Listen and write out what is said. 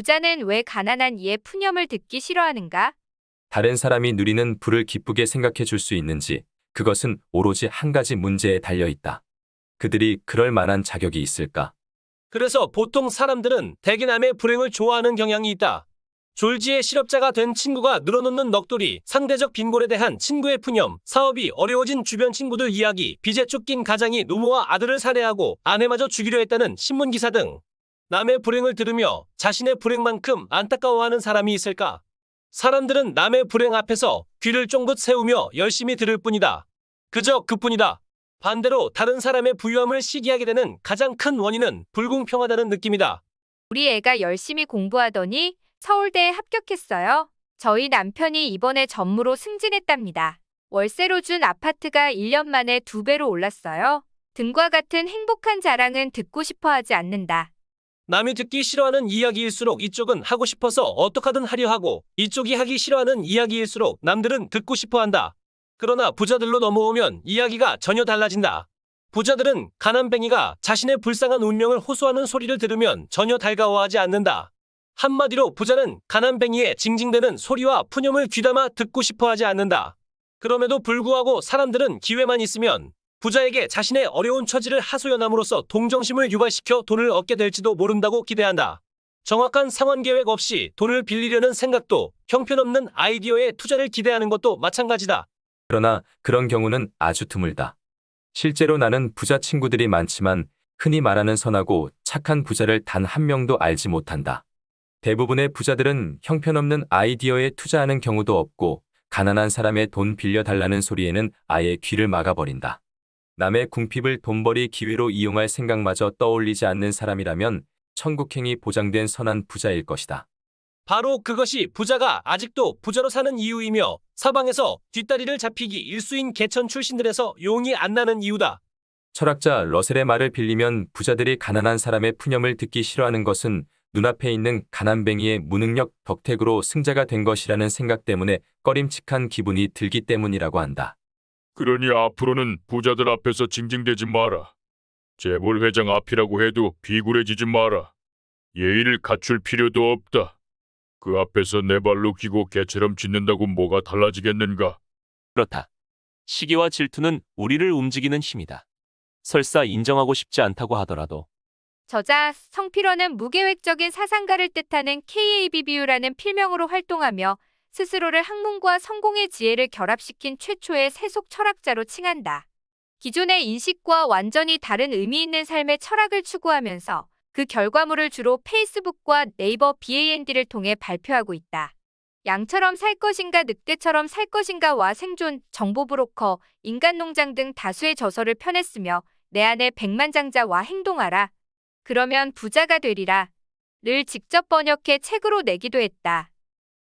부자는 왜 가난한 이의 푸념을 듣기 싫어하는가? 다른 사람이 누리는 부를 기쁘게 생각해 줄 수 있는지 그것은 오로지 한 가지 문제에 달려 있다. 그들이 그럴 만한 자격이 있을까? 그래서 보통 사람들은 대개 남의 불행을 좋아하는 경향이 있다. 졸지의 실업자가 된 친구가 늘어놓는 넋돌이, 상대적 빈곤에 대한 친구의 푸념, 사업이 어려워진 주변 친구들 이야기, 빚에 쫓긴 가장이 노모와 아들을 살해하고 아내마저 죽이려 했다는 신문 기사 등 남의 불행을 들으며 자신의 불행만큼 안타까워하는 사람이 있을까? 사람들은 남의 불행 앞에서 귀를 쫑긋 세우며 열심히 들을 뿐이다. 그저 그뿐이다. 반대로 다른 사람의 부유함을 시기하게 되는 가장 큰 원인은 불공평하다는 느낌이다. 우리 애가 열심히 공부하더니 서울대에 합격했어요. 저희 남편이 이번에 전무로 승진했답니다. 월세로 준 아파트가 1년 만에 두 배로 올랐어요. 등과 같은 행복한 자랑은 듣고 싶어 하지 않는다. 남이 듣기 싫어하는 이야기일수록 이쪽은 하고 싶어서 어떡하든 하려 하고 이쪽이 하기 싫어하는 이야기일수록 남들은 듣고 싶어 한다. 그러나 부자들로 넘어오면 이야기가 전혀 달라진다. 부자들은 가난뱅이가 자신의 불쌍한 운명을 호소하는 소리를 들으면 전혀 달가워하지 않는다. 한마디로 부자는 가난뱅이의 징징대는 소리와 푸념을 귀담아 듣고 싶어 하지 않는다. 그럼에도 불구하고 사람들은 기회만 있으면 부자에게 자신의 어려운 처지를 하소연함으로써 동정심을 유발시켜 돈을 얻게 될지도 모른다고 기대한다. 정확한 상환 계획 없이 돈을 빌리려는 생각도 형편없는 아이디어에 투자를 기대하는 것도 마찬가지다. 그러나 그런 경우는 아주 드물다. 실제로 나는 부자 친구들이 많지만 흔히 말하는 선하고 착한 부자를 단 한 명도 알지 못한다. 대부분의 부자들은 형편없는 아이디어에 투자하는 경우도 없고 가난한 사람의 돈 빌려달라는 소리에는 아예 귀를 막아버린다. 남의 궁핍을 돈벌이 기회로 이용할 생각마저 떠올리지 않는 사람이라면 천국행이 보장된 선한 부자일 것이다. 바로 그것이 부자가 아직도 부자로 사는 이유이며 사방에서 뒷다리를 잡히기 일수인 개천 출신들에서 용이 안 나는 이유다. 철학자 러셀의 말을 빌리면 부자들이 가난한 사람의 푸념을 듣기 싫어하는 것은 눈앞에 있는 가난뱅이의 무능력 덕택으로 승자가 된 것이라는 생각 때문에 꺼림칙한 기분이 들기 때문이라고 한다. 그러니 앞으로는 부자들 앞에서 징징대지 마라. 재벌 회장 앞이라고 해도 비굴해지지 마라. 예의를 갖출 필요도 없다. 그 앞에서 내 발로 기고 개처럼 짖는다고 뭐가 달라지겠는가? 그렇다. 시기와 질투는 우리를 움직이는 힘이다. 설사 인정하고 싶지 않다고 하더라도 저자 성필원은 무계획적인 사상가를 뜻하는 KABBU라는 필명으로 활동하며 스스로를 학문과 성공의 지혜를 결합시킨 최초의 세속 철학자로 칭한다. 기존의 인식과 완전히 다른 의미 있는 삶의 철학을 추구하면서 그 결과물을 주로 페이스북과 네이버 BAND를 통해 발표하고 있다. 양처럼 살 것인가 늑대처럼 살 것인가와 생존, 정보 브로커, 인간 농장 등 다수의 저서를 펴냈으며 내 안에 백만장자와 행동하라. 그러면 부자가 되리라. 를 직접 번역해 책으로 내기도 했다.